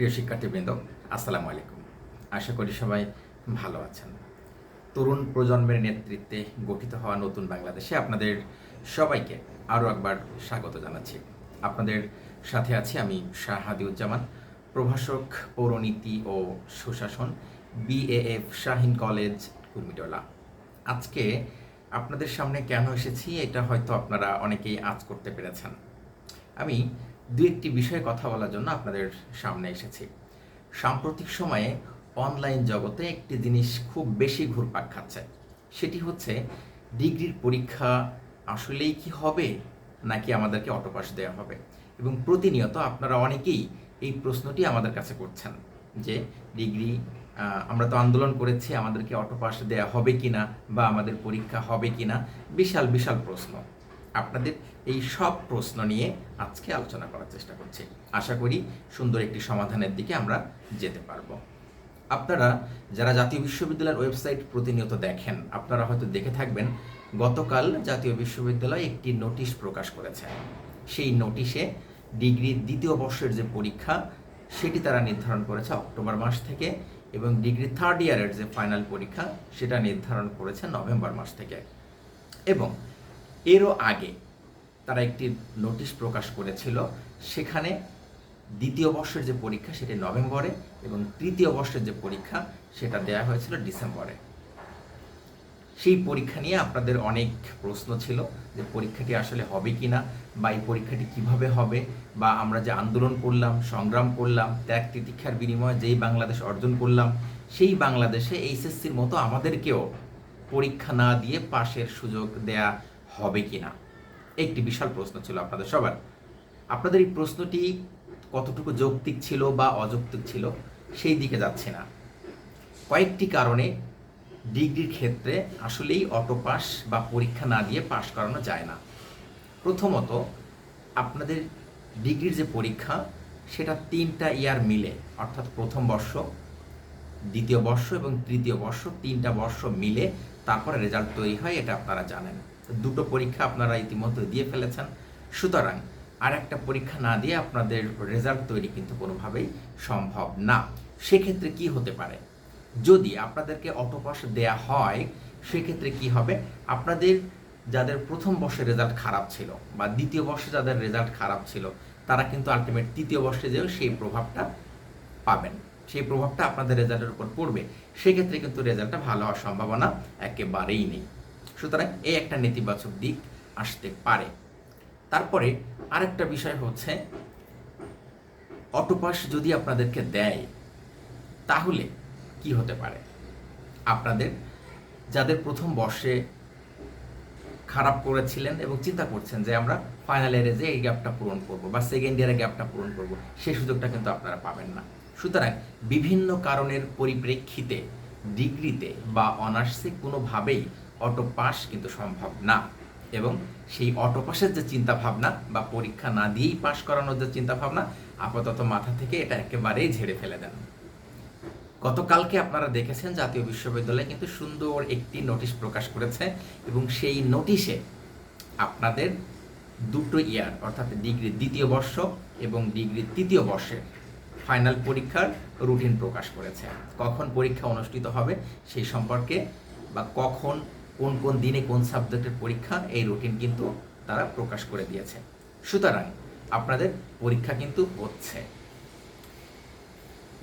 প্রিয় শিক্ষার্থীবৃন্দ, আসসালামু আলাইকুম। আশা করি সবাই ভালো আছেন। তরুণ প্রজন্মের নেতৃত্বে গঠিত হওয়া নতুন বাংলাদেশে আপনাদের সবাইকে আরও একবার স্বাগত জানাচ্ছি। আপনাদের সাথে আছি আমি শাহ হাদিউজ্জামান, প্রভাষক, পৌরনীতি ও সুশাসন, বিএএফ শাহিন কলেজ, কুর্মিটোলা। আজকে আপনাদের সামনে কেন এসেছি, এটা হয়তো আপনারা অনেকেই আজ করতে পেরেছেন। আমি দু একটি বিষয়ে কথা বলার জন্য আপনাদের সামনে এসেছি। সাম্প্রতিক সময়ে অনলাইন জগতে একটি জিনিস খুব বেশি ঘুরপাক খাচ্ছে। সেটি হচ্ছে ডিগ্রির পরীক্ষা আসলেই কি হবে, নাকি আমাদেরকে অটোপাস দেওয়া হবে? এবং প্রতিনিয়ত আপনারা অনেকেই এই প্রশ্নটি আমাদের কাছে করছেন যে, ডিগ্রি আমরা তো আন্দোলন করেছি, আমাদেরকে অটোপাস দেওয়া হবে কিনা বা আমাদের পরীক্ষা হবে কিনা? বিশাল বিশাল প্রশ্ন। আপনাদের এই সব প্রশ্ন নিয়ে আজকে আলোচনা করার চেষ্টা করছি। আশা করি সুন্দর একটি সমাধানের দিকে আমরা যেতে পারব। আপনারা যারা জাতীয় বিশ্ববিদ্যালয়ের ওয়েবসাইট প্রতিনিয়ত দেখেন, আপনারা হয়তো দেখে থাকবেন, গতকাল জাতীয় বিশ্ববিদ্যালয় একটি নোটিশ প্রকাশ করেছে। সেই নোটিশে ডিগ্রির দ্বিতীয় বর্ষের যে পরীক্ষা, সেটি তারা নির্ধারণ করেছে অক্টোবর মাস থেকে এবং ডিগ্রি থার্ড ইয়ারের যে ফাইনাল পরীক্ষা, সেটা নির্ধারণ করেছে নভেম্বর মাস থেকে। এবং এরও আগে তারা একটি নোটিশ প্রকাশ করেছিল, সেখানে দ্বিতীয় বর্ষের যে পরীক্ষা সেটি নভেম্বরে এবং তৃতীয় বর্ষের যে পরীক্ষা সেটা দেয়া হয়েছিল ডিসেম্বরে। সেই পরীক্ষা নিয়ে আপনাদের অনেক প্রশ্ন ছিল যে পরীক্ষাটি আসলে হবে কি না বা এই পরীক্ষাটি কীভাবে হবে বা আমরা যে আন্দোলন করলাম, সংগ্রাম করলাম, ত্যাগ তিতিক্ষার বিনিময়ে যেই বাংলাদেশ অর্জন করলাম, সেই বাংলাদেশে এইচএসসির মতো আমাদেরকেও পরীক্ষা না দিয়ে পাশের সুযোগ দেয়া হবে কি না একটি বিশাল প্রশ্ন ছিল আপনাদের সবার। আপনাদের এই প্রশ্নটি কতটুকু যৌক্তিক ছিল বা অযৌক্তিক ছিল সেই দিকে যাচ্ছে না। কয়েকটি কারণে ডিগ্রির ক্ষেত্রে আসলেই অটো পাস বা পরীক্ষা না দিয়ে পাশ করানো যায় না। প্রথমত, আপনাদের ডিগ্রির যে পরীক্ষা, সেটা তিনটা ইয়ার মিলে, অর্থাৎ প্রথম বর্ষ, দ্বিতীয় বর্ষ এবং তৃতীয় বর্ষ, তিনটা বর্ষ মিলে তারপরে রেজাল্ট তৈরি হয়, এটা আপনারা জানেন। দুটো পরীক্ষা আপনারা ইতিমধ্যে দিয়ে ফেলেছেন। সুতরাং আর একটা পরীক্ষা না দিয়ে আপনাদের রেজাল্ট তৈরি কিন্তু কোনোভাবেই সম্ভব না। সেক্ষেত্রে কি হতে পারে? যদি আপনাদেরকে অটোপাস দেয়া হয়, সেক্ষেত্রে কি হবে? আপনাদের যাদের প্রথম বর্ষে রেজাল্ট খারাপ ছিল বা দ্বিতীয় বর্ষে যাদের রেজাল্ট খারাপ ছিল, তারা কিন্তু আলটিমেট তৃতীয় বর্ষে যেও সেই প্রভাবটা পাবেন। সেই প্রভাবটা আপনাদের রেজাল্টের উপর পড়বে। সেক্ষেত্রে কিন্তু রেজাল্টটা ভালো হওয়ার সম্ভাবনা একেবারেই নেই। সুতরাং এই একটা নেতিবাচক দিক আসতে পারে। তারপরে আরেকটা বিষয় হচ্ছে, অটোপাস যদি আপনাদেরকে দেয়, তাহলে কি হতে পারে? আপনাদের, যাদের প্রথম বর্ষে খারাপ করেছিলেন এবং চিন্তা করছেন যে আমরা ফাইনাল ইয়ারে যে এই গ্যাপটা পূরণ করব বা সেকেন্ড ইয়ারে গ্যাপটা পূরণ করব, সেই সুযোগটা কিন্তু আপনারা পাবেন না। সুতরাং বিভিন্ন কারণের পরিপ্রেক্ষিতে ডিগ্রিতে বা অনার্সে কোনোভাবেই অটো পাস কিন্তু সম্ভব না। এবং সেই অটো পাসের যে চিন্তা ভাবনা বা পরীক্ষা না দিয়েই পাশ করানোর যে চিন্তা ভাবনা আপাতত মাথা থেকে এটা একেবারেই ঝেড়ে ফেলে দেন। গতকালকে আপনারা দেখেছেন জাতীয় বিশ্ববিদ্যালয় কিন্তু সুন্দর একটি নোটিশ প্রকাশ করেছে এবং সেই নোটিশে আপনাদের দুটো ইয়ার অর্থাৎ ডিগ্রি দ্বিতীয় বর্ষ এবং ডিগ্রি তৃতীয় বর্ষের ফাইনাল পরীক্ষার রুটিন প্রকাশ করেছে। কখন পরীক্ষা অনুষ্ঠিত হবে সেই সম্পর্কে বা কখন কোন কোন দিনে কোন সাবজেক্টের পরীক্ষা এই রুটিন কিন্তু তারা প্রকাশ করে দিয়েছে। সুতরাং আপনাদের পরীক্ষা কিন্তু হচ্ছে।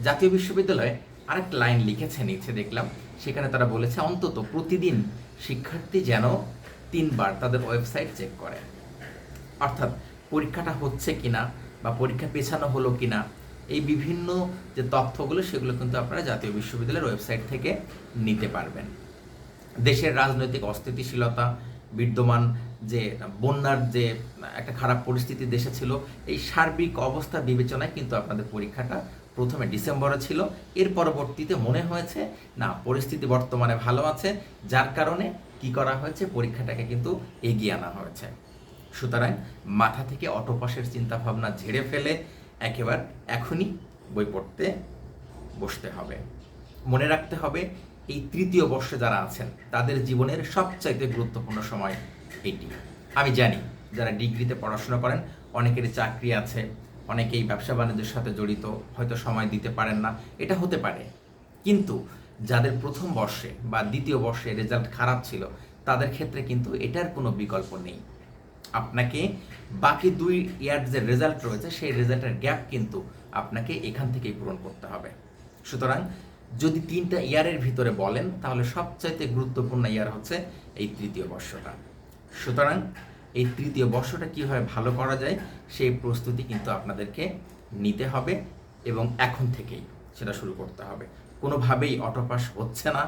জাতীয় বিশ্ববিদ্যালয়ে আরেকটা লাইন লিখেছে, নিচে দেখলাম, সেখানে তারা বলেছে, অন্তত প্রতিদিন শিক্ষার্থী যেন তিনবার তাদের ওয়েবসাইট চেক করে। অর্থাৎ পরীক্ষাটা হচ্ছে কিনা বা পরীক্ষা পেছানো হলো কিনা, এই বিভিন্ন যে তথ্যগুলো, সেগুলো কিন্তু আপনারা জাতীয় বিশ্ববিদ্যালয়ের ওয়েবসাইট থেকে নিতে পারবেন। দেশের রাজনৈতিক অস্থিতিশীলতা, বিদ্যমান যে বন্যার যে একটা খারাপ পরিস্থিতি দেশে ছিল, এই সার্বিক অবস্থা বিবেচনায় কিন্তু আপনাদের পরীক্ষাটা প্রথমে ডিসেম্বরে ছিল। এর পরবর্তীতে মনে হয়েছে, না, পরিস্থিতি বর্তমানে ভালো আছে, যার কারণে কি করা হয়েছে, পরীক্ষাটাকে কিন্তু এগিয়ে আনা হয়েছে। সুতরাং মাথা থেকে অটোপাসের চিন্তা ভাবনা ঝেড়ে ফেলে একেবারে এখনই বই পড়তে বসতে হবে। মনে রাখতে হবে এই তৃতীয় বর্ষে যারা আছেন, তাদের জীবনের সবচাইতে গুরুত্বপূর্ণ সময় এটি। আমি জানি, যারা ডিগ্রিতে পড়াশোনা করেন অনেকের চাকরি আছে, অনেকেই ব্যবসা বাণিজ্যের সাথে জড়িত, হয়তো সময় দিতে পারেন না, এটা হতে পারে। কিন্তু যাদের প্রথম বর্ষে বা দ্বিতীয় বর্ষে রেজাল্ট খারাপ ছিল, তাদের ক্ষেত্রে কিন্তু এটার কোনো বিকল্প নেই। আপনাকে বাকি দুই ইয়ার যে রেজাল্ট রয়েছে, সেই রেজাল্টের গ্যাপ কিন্তু আপনাকে এখান থেকেই পূরণ করতে হবে। সুতরাং যদি তিনটা ইয়ারের ভিতরে বলেন, তাহলে সবচাইতে গুরুত্বপূর্ণ ইয়ার হচ্ছে এই তৃতীয় বর্ষটা। সুতরাং এই তৃতীয় বর্ষটা কীভাবে ভালো করা যায়, সেই প্রস্তুতি কিন্তু আপনাদেরকে নিতে হবে এবং এখন থেকেই সেটা শুরু করতে হবে। কোনোভাবেই অটোপাস হচ্ছে না।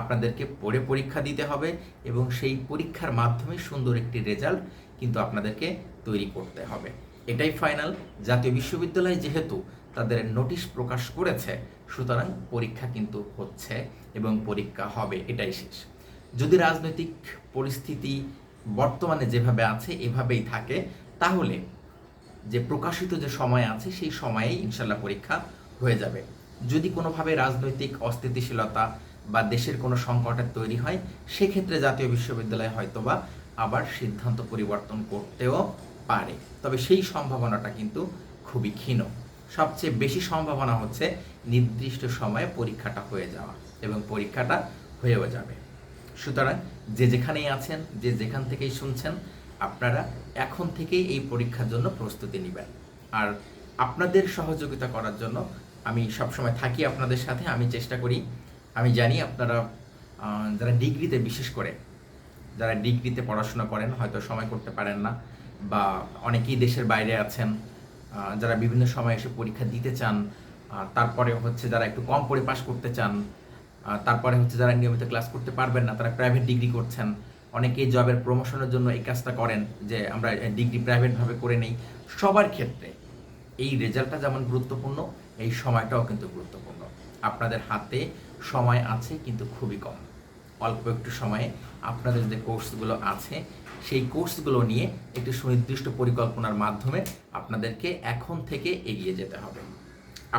আপনাদেরকে পড়ে পরীক্ষা দিতে হবে এবং সেই পরীক্ষার মাধ্যমে সুন্দর একটি রেজাল্ট কিন্তু আপনাদেরকে তৈরি করতে হবে। এটাই ফাইনাল। জাতীয় বিশ্ববিদ্যালয় যেহেতু তাদের নোটিশ প্রকাশ করেছে, সুতরাং পরীক্ষা কিন্তু হচ্ছে এবং পরীক্ষা হবে, এটাই শেষ। যদি রাজনৈতিক পরিস্থিতি বর্তমানে যেভাবে আছে, এভাবেই থাকে, তাহলে যে প্রকাশিত যে সময় আছে, সেই সময়েই ইনশাল্লাহ পরীক্ষা হয়ে যাবে। যদি কোনোভাবে রাজনৈতিক অস্থিতিশীলতা বা দেশের কোনো সংকটের তৈরি হয়, সেক্ষেত্রে জাতীয় বিশ্ববিদ্যালয় হয়তোবা আবার সিদ্ধান্ত পরিবর্তন করতেও পারে। তবে সেই সম্ভাবনাটা কিন্তু খুবই ক্ষীণ। সবচেয়ে বেশি সম্ভাবনা হচ্ছে নির্দিষ্ট সময়ে পরীক্ষাটা হয়ে যাওয়া এবং পরীক্ষাটা হয়েও যাবে। সুতরাং যে যেখানেই আছেন, যে যেখান থেকেই শুনছেন, আপনারা এখন থেকেই এই পরীক্ষার জন্য প্রস্তুতি নেবেন। আর আপনাদের সহযোগিতা করার জন্য আমি সবসময় থাকি আপনাদের সাথে, আমি চেষ্টা করি, আমি জানি আপনারা যারা ডিগ্রিতে বিশেষ করে, যারা ডিগ্রিতে পড়াশোনা করেন, হয়তো সময় করতে পারেন না বা অনেকেই দেশের বাইরে আছেন যারা বিভিন্ন সময় এসে পরীক্ষা দিতে চান তারপরে হচ্ছে যারা একটু কম পড়ে পাশ করতে চান তারপরে হচ্ছে যারা নিয়মিত ক্লাস করতে পারবেন না, তারা প্রাইভেট ডিগ্রি করছেন। অনেকেই জবের প্রমোশনের জন্য এই কাজটা করেন, যে আমরা ডিগ্রি প্রাইভেটভাবে করে নেই। সবার ক্ষেত্রে এই রেজাল্টটা যেমন গুরুত্বপূর্ণ, এই সময়টাও কিন্তু গুরুত্বপূর্ণ। আপনাদের হাতে সময় আছে, কিন্তু খুবই কম। অল্প একটু সময়ে আপনাদের যে কোর্সগুলো আছে সেই কোর্সগুলো নিয়ে একটি সুনির্দিষ্ট পরিকল্পনার মাধ্যমে আপনাদেরকে এখন থেকে এগিয়ে যেতে হবে।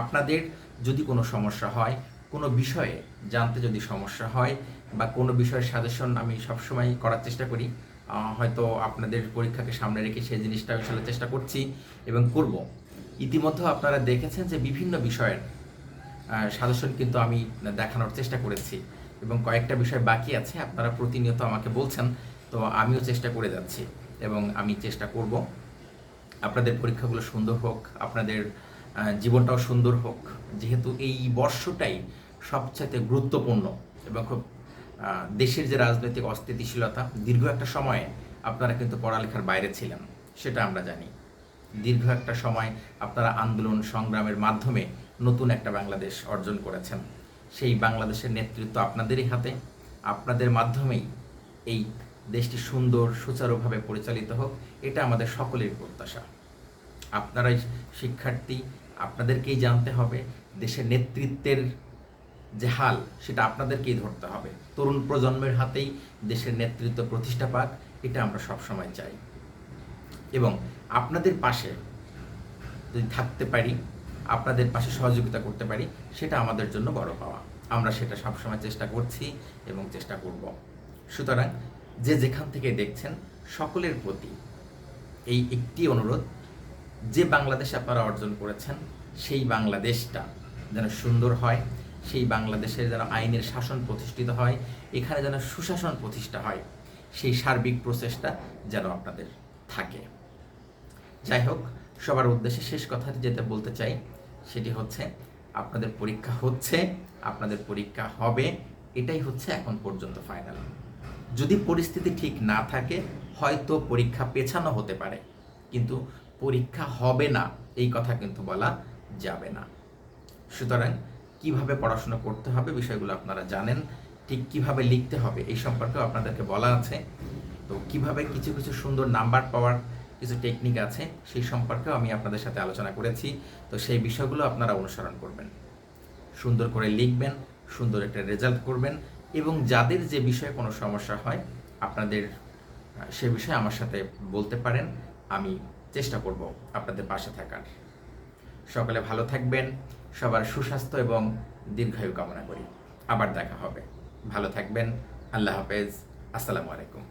আপনাদের যদি কোনো সমস্যা হয়, কোনো বিষয়ে জানতে যদি সমস্যা হয় বা কোনো বিষয়ের সাজেশন আমি সবসময় করার চেষ্টা করি হয়তো আপনাদের পরীক্ষাকে সামনে রেখে সেই জিনিসটা আসলে চেষ্টা করছি এবং করব। ইতিমধ্যে আপনারা দেখেছেন যে বিভিন্ন বিষয়ের সাজেশন কিন্তু আমি দেখানোর চেষ্টা করেছি এবং কয়েকটা বিষয় বাকি আছে। আপনারা প্রতিনিয়ত আমাকে বলছেন তো আমিও চেষ্টা করে যাচ্ছি এবং আমি চেষ্টা করব। আপনাদের পরীক্ষাগুলো সুন্দর হোক, আপনাদের জীবনটাও সুন্দর হোক। যেহেতু এই বর্ষটাই সবচাইতে গুরুত্বপূর্ণ এবং খুব দেশের যে রাজনৈতিক অস্থিতিশীলতা, দীর্ঘ একটা সময়ে আপনারা কিন্তু পড়ালেখার বাইরে ছিলেন, সেটা আমরা জানি। দীর্ঘ একটা সময় আপনারা আন্দোলন সংগ্রামের মাধ্যমে নতুন একটা বাংলাদেশ অর্জন করেছেন। সেই বাংলাদেশের নেতৃত্ব আপনাদেরই হাতে, আপনাদের মাধ্যমেই এই দেশটি সুন্দর, সুচারুভাবে পরিচালিত হোক, এটা আমাদের সকলের প্রত্যাশা। আপনারাই শিক্ষার্থী, আপনাদেরকেই জানতে হবে, দেশের নেতৃত্বের যে হাল, সেটা আপনাদেরকেই ধরতে হবে। তরুণ প্রজন্মের হাতেই দেশের নেতৃত্ব প্রতিষ্ঠা পাক, এটা আমরা সবসময় চাই। এবং আপনাদের পাশে যদি থাকতে পারি, আপনাদের পাশে সহযোগিতা করতে পারি, সেটা আমাদের জন্য বড় পাওয়া। আমরা সেটা সবসময় চেষ্টা করছি এবং চেষ্টা করব। সুতরাং যে যেখান থেকে দেখছেন সকলের প্রতি এই একটি অনুরোধ, যে বাংলাদেশ আপনারা অর্জন করেছেন, সেই বাংলাদেশটা যেন সুন্দর হয়, সেই বাংলাদেশের যেন আইনের শাসন প্রতিষ্ঠিত হয়, এখানে যেন সুশাসন প্রতিষ্ঠা হয়, সেই সার্বিক প্রচেষ্টা যেন আপনাদের থাকে। যাই হোক, সবার উদ্দেশ্যে শেষ কথা যেটা বলতে চাই, সেটি হচ্ছে আপনাদের পরীক্ষা হচ্ছে, আপনাদের পরীক্ষা হবে, এটাই হচ্ছে এখন পর্যন্ত ফাইনাল যদি পরিস্থিতি ঠিক না থাকে, হয়তো পরীক্ষা পেছানো হতে পারে। কিন্তু পরীক্ষা হবে না, এই কথা কিন্তু বলা যাবে না। সুতরাং কীভাবে পড়াশোনা করতে হবে বিষয়গুলো আপনারা জানেন, ঠিক কীভাবে লিখতে হবে এই সম্পর্কেও আপনাদেরকে বলা আছে। তো কীভাবে কিছু কিছু সুন্দর নাম্বার পাওয়ার কিছু টেকনিক আছে, সেই সম্পর্কেও আমি আপনাদের সাথে আলোচনা করেছি। তো সেই বিষয়গুলো আপনারা অনুসরণ করবেন। সুন্দর করে লিখবেন, সুন্দর একটা রেজাল্ট করবেন এবং যাদের যে বিষয়ে কোনো সমস্যা হয়, আপনাদের সে বিষয়ে আমার সাথে বলতে পারেন, আমি চেষ্টা করব আপনাদের পাশে থাকার। সকলে ভালো থাকবেন, সবার সুস্বাস্থ্য এবং দীর্ঘায়ু কামনা করি। আবার দেখা হবে। ভালো থাকবেন, আল্লাহ হাফেজ, আসসালামু আলাইকুম।